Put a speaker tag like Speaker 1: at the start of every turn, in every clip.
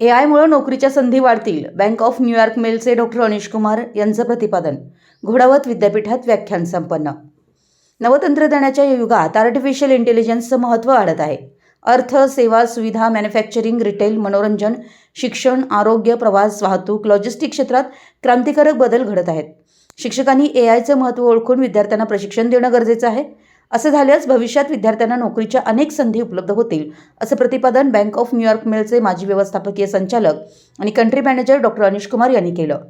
Speaker 1: ए आयमुळे नोकरीच्या संधी वाढतील. बँक ऑफ न्यूयॉर्क मेलचे डॉक्टर अनिश कुमार यांचं प्रतिपादन. घोडावत विद्यापीठात व्याख्यान संपन्न. नवतंत्रज्ञानाच्या युगात आर्टिफिशियल इंटेलिजन्सचं महत्त्व वाढत आहे. अर्थ सेवा सुविधा मॅन्युफॅक्चरिंग रिटेल मनोरंजन शिक्षण आरोग्य प्रवास वाहतूक लॉजिस्टिक क्षेत्रात क्रांतिकारक बदल घडत आहेत. शिक्षकांनी ए आयचं महत्त्व ओळखून विद्यार्थ्यांना प्रशिक्षण देणं गरजेचं आहे. असं झाल्यास भविष्यात विद्यार्थ्यांना नोकरीच्या अनेक संधी उपलब्ध होतील असं प्रतिपादन बँक ऑफ न्यूयॉर्क मेलचे माजी व्यवस्थापकीय संचालक आणि country manager doctor Anish Kumar यांनी केलं.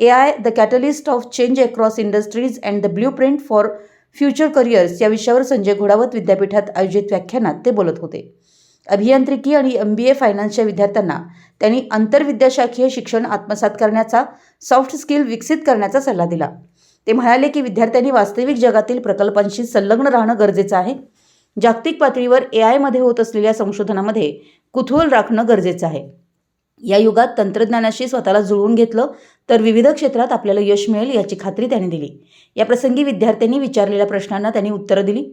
Speaker 1: A I the catalyst of change across industries and the blueprint for future careers या विषयावर संजय घोडावत विद्यापीठात आयोजित व्याख्यानात ते बोलत होते. अभियांत्रिकी आणि एम बी ए फायनान्सच्या विद्यार्थ्यांना त्यांनी आंतरविद्याशाखीय शिक्षण आत्मसात करण्याचा सॉफ्ट स्किल विकसित करण्याचा सल्ला दिला. ते म्हणाले की विद्यार्थ्यांनी वास्तविक जगातील प्रकल्पांशी संलग्न राहणं गरजेचं आहे. जागतिक पातळीवर ए आयमध्ये होत असलेल्या संशोधनामध्ये कुतूहल राखणं गरजेचं आहे. या युगात तंत्रज्ञानाशी स्वतःला जुळवून घेतलं तर विविध क्षेत्रात आपल्याला यश मिळेल याची खात्री त्यांनी दिली. या प्रसंगी विद्यार्थ्यांनी विचारलेल्या प्रश्नांना त्यांनी उत्तरं दिली.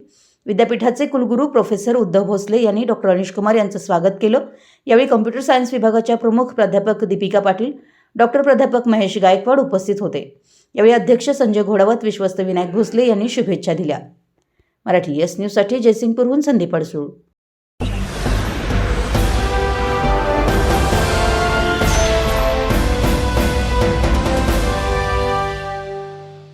Speaker 1: विद्यापीठाचे कुलगुरू प्रोफेसर उद्धव भोसले यांनी डॉक्टर अनिश कुमार यांचं स्वागत केलं. यावेळी कम्प्युटर सायन्स विभागाच्या प्रमुख प्राध्यापक दीपिका पाटील डॉक्टर प्राध्यापक महेश गायकवाड उपस्थित होते. यावेळी अध्यक्ष संजय घोडावत विश्वस्त विनायक भोसले यांनी शुभेच्छा दिल्या. मराठी एस न्यूजसाठी जयसिंगपूरहून संदीप अडसूळ.